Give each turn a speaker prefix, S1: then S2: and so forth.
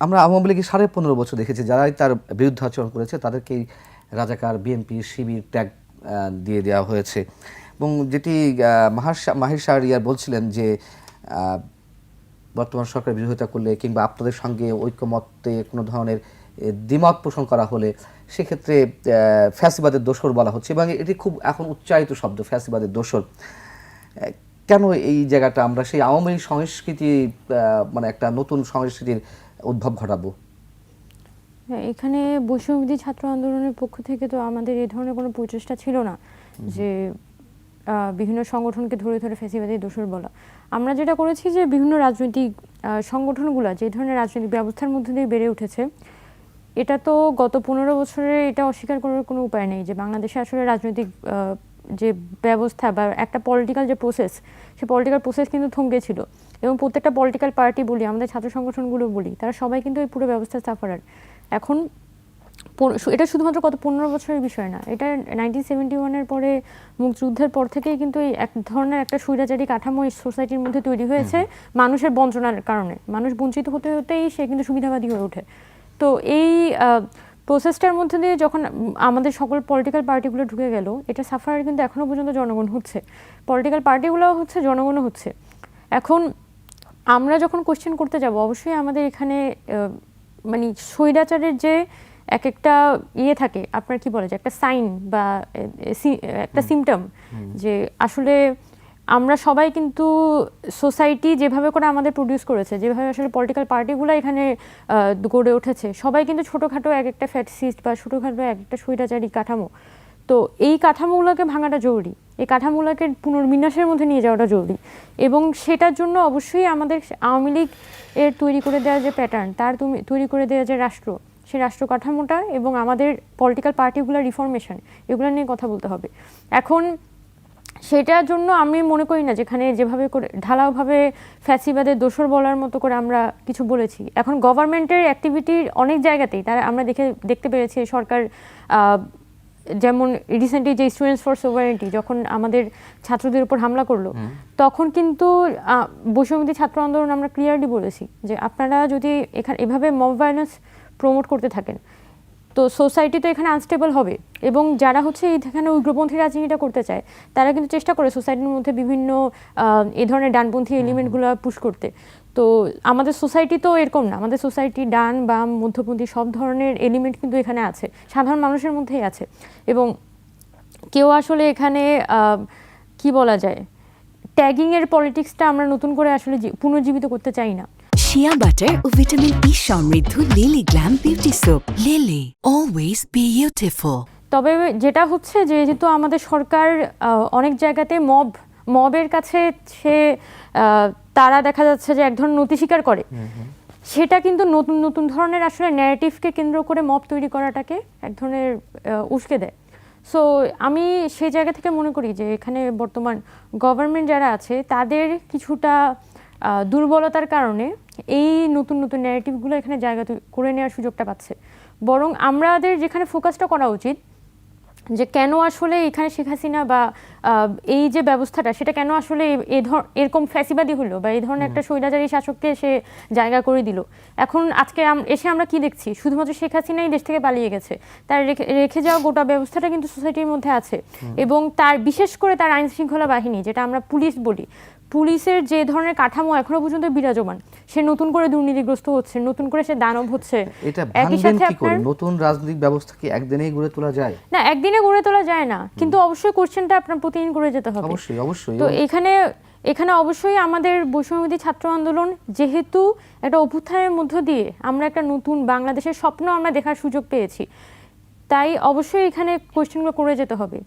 S1: আমরা আওয়ামী লীগের সাড়ে পনেরো বছর দেখেছি যারাই তার বিরুদ্ধে আচরণ করেছে তাদেরকেই রাজাকার বিএনপি শিবির ট্যাগ দিয়ে দেওয়া হয়েছে। এবং যেটি মাহার শাহরিয়ার বলছিলেন যে বর্তমান সরকার বিরোধিতা করলে কিংবা আপনাদের সঙ্গে ঐক্যমত্যে কোনো ধরনের দ্বিমত পোষণ করা হলে সেক্ষেত্রে ফ্যাসিবাদের দোসর বলা হচ্ছে এবং এটি খুব এখন উচ্চারিত শব্দ ফ্যাসিবাদের আহ, কেন এই জায়গাটা আমরা সেই আওয়ামী সংস্কৃতি মানে একটা নতুন সংস্কৃতির উদ্ভব ঘটাবো।
S2: হ্যাঁ, এখানে বৈষম্যবিধি ছাত্র আন্দোলনের পক্ষ থেকে তো আমাদের এই ধরনের কোনো প্রচেষ্টা ছিল না যে বিভিন্ন সংগঠনকে ধরে ধরে ফেসিবাদী দোষর বলা। আমরা যেটা করেছি যে বিভিন্ন রাজনৈতিক সংগঠনগুলো যে ধরনের রাজনৈতিক ব্যবস্থার মধ্যে দিয়ে বেড়ে উঠেছে এটা তো গত পনেরো বছরে এটা অস্বীকার করার কোনো উপায় নেই যে বাংলাদেশে আসলে রাজনৈতিক যে ব্যবস্থা বা একটা পলিটিক্যাল যে প্রসেস সে পলিটিক্যাল প্রসেস কিন্তু থমকে ছিল। এবং প্রত্যেকটা পলিটিক্যাল পার্টি বলি আমাদের ছাত্র সংগঠনগুলো বলি তারা সবাই কিন্তু এই পুরো ব্যবস্থা সাফারার এখন এটা শুধুমাত্র কত পনেরো বছরের বিষয় না এটা নাইনটিন সেভেন্টি ওয়ানের পরে মুক্তিযুদ্ধের পর থেকেই কিন্তু এই এক ধরনের একটা স্বৈরাচারী কাঠামো এই সোসাইটির মধ্যে তৈরি হয়েছে মানুষের বঞ্চনার কারণে। মানুষ বঞ্চিত হতে হতেই সে কিন্তু সুবিধাবাদী হয়ে ওঠে। তো এই প্রসেসটার মধ্যে দিয়ে যখন আমাদের সকল পলিটিক্যাল পার্টিগুলো ঢুকে গেল এটা সাফার কিন্তু এখনও পর্যন্ত জনগণ হচ্ছে। পলিটিক্যাল পার্টিগুলো হচ্ছে জনগণও হচ্ছে। এখন আমরা যখন কোশ্চেন করতে যাব অবশ্যই আমাদের এখানে মানে স্বৈরাচারের যে এক একটা ইয়ে থাকে আপনার কি বলে যে একটা সাইন বা একটা সিমটম যে আসলে আমরা সবাই কিন্তু সোসাইটি যেভাবে করে আমাদের প্রডিউস করেছে যেভাবে আসলে পলিটিক্যাল পার্টিগুলো এখানে গড়ে উঠেছে সবাই কিন্তু ছোটোখাটো এক একটা ফ্যাটসিস্ট বা ছোটোখাটো এক একটা স্বৈরাচারী কাঠামো। তো এই কাঠামোগুলোকে ভাঙাটা জরুরি। এই কাঠামোগুলোকে পুনর্বিন্যাসের মধ্যে নিয়ে যাওয়াটা জরুরি। এবং সেটার জন্য অবশ্যই আমাদের আওয়ামী লীগ এর তৈরি করে দেওয়া যে প্যাটার্ন তার তুমি, তৈরি করে দেওয়া যে রাষ্ট্র, সেই রাষ্ট্র কাঠামোটা এবং আমাদের পলিটিক্যাল পার্টিগুলোর রিফর্মেশন এগুলো নিয়ে কথা বলতে হবে। এখন সেটার জন্য আমি মনে করি না যেখানে যেভাবে করে, ঢালাওভাবে ফ্যাসিবাদের দোসর বলার মতো করে আমরা কিছু বলেছি। এখন গভর্নমেন্টের অ্যাক্টিভিটির অনেক জায়গাতেই তারা, আমরা দেখে, দেখতে পেরেছি সরকার যেমন রিসেন্টলি যে স্টুডেন্টস ফর সোভারেন্টি যখন আমাদের ছাত্রদের উপর হামলা করল তখন কিন্তু আহ, বৈষম্যবিধি ছাত্র আন্দোলন আমরা ক্লিয়ারলি বলেছি যে আপনারা যদি এখানে এভাবে মব ভায়োলেন্স প্রমোট করতে থাকেন তো সোসাইটি তো এখানে আনস্টেবল হবে। এবং যারা হচ্ছে এখানে উগ্রপন্থী রাজনীতিটা করতে চায় তারা কিন্তু চেষ্টা করে সোসাইটির মধ্যে বিভিন্ন এ ধরনের ডানপন্থী এলিমেন্টগুলো পুশ করতে। তো আমাদের সোসাইটি তো এরকম না। আমাদের সোসাইটি ডান বাম মধ্যপন্থী সব ধরনের এলিমেন্ট কিন্তু এখানে আছে। সাধারণ মানুষের মধ্যেই আছে। এবং কেউ আসলে এখানে কি বলা যায় ট্যাগিংয়ের পলিটিক্সটা আমরা নতুন করে আসলে পুনর্জীবিত করতে চাই না।
S3: শিয়া বাটার ও ভিটামিন ই সমৃদ্ধ Lily glam beauty soap Lily always beautiful
S2: তবে যেটা হচ্ছে যে যেহেতু আমাদের সরকার অনেক জায়গাতে মব মবের কাছে সে তারা দেখা যাচ্ছে যে এক ধরনের নতি স্বীকার করে। সেটা কিন্তু নতুন নতুন ধরনের আসলে ন্যারেটিভকে কেন্দ্র করে মব তৈরি করাটাকে এক ধরনের উস্কে দেয়। সো আমি সেই জায়গা থেকে মনে করি যে এখানে বর্তমান গভর্নমেন্ট যারা আছে তাদের কিছুটা দুর্বলতার কারণে এই নতুন নতুন ন্যারেটিভগুলো এখানে জায়গা করে নেওয়ার সুযোগটা পাচ্ছে। বরং আমাদের যেখানে ফোকাসটা করা উচিত যে কেন আসলে এখানে শেখ হাসিনা বা এই যে ব্যবস্থাটা সেটা কেন আসলে এ- ধর এরকম ফ্যাসিবাদী হলো বা এই ধরনের একটা স্বৈরাচারী শাসককে সে জায়গা করে দিল। এখন আজকে এসে আমরা কি দেখছি? শুধুমাত্র শেখ হাসিনাই দেশ থেকে পালিয়ে গেছে। তার রেখে রেখে যাওয়া গোটা ব্যবস্থাটা কিন্তু সোসাইটির মধ্যে আছে এবং তার বিশেষ করে তার আইন শৃঙ্খলা বাহিনী যেটা আমরা পুলিশ বলি পুলিশের যে ধরনের কাঠামো এখনও পর্যন্ত বিরাজমান সে নতুন করে দুর্নীতিগ্রস্ত হচ্ছে নতুন করে সে দানব হচ্ছে
S1: এটা
S2: একই সাথে আপনার
S1: নতুন রাজনৈতিক ব্যবস্থা কি একদিনেই গড়ে তোলা যায়?
S2: না একদিনে গড়ে তোলা যায় না কিন্তু অবশ্যই কোশ্চেনটা আপনার প্রতিদিন করে যেতে হবে।
S1: অবশ্যই অবশ্যই
S2: তো এখানে এখানে অবশ্যই আমাদের বৈষম্যবিধি ছাত্র আন্দোলন যেহেতু একটা অভ্যুত্থানের মধ্য দিয়ে আমরা একটা নতুন বাংলাদেশের স্বপ্ন আমরা দেখার সুযোগ পেয়েছি তাই অবশ্যই এখানে কোশ্চেনগুলো করে যেতে হবে।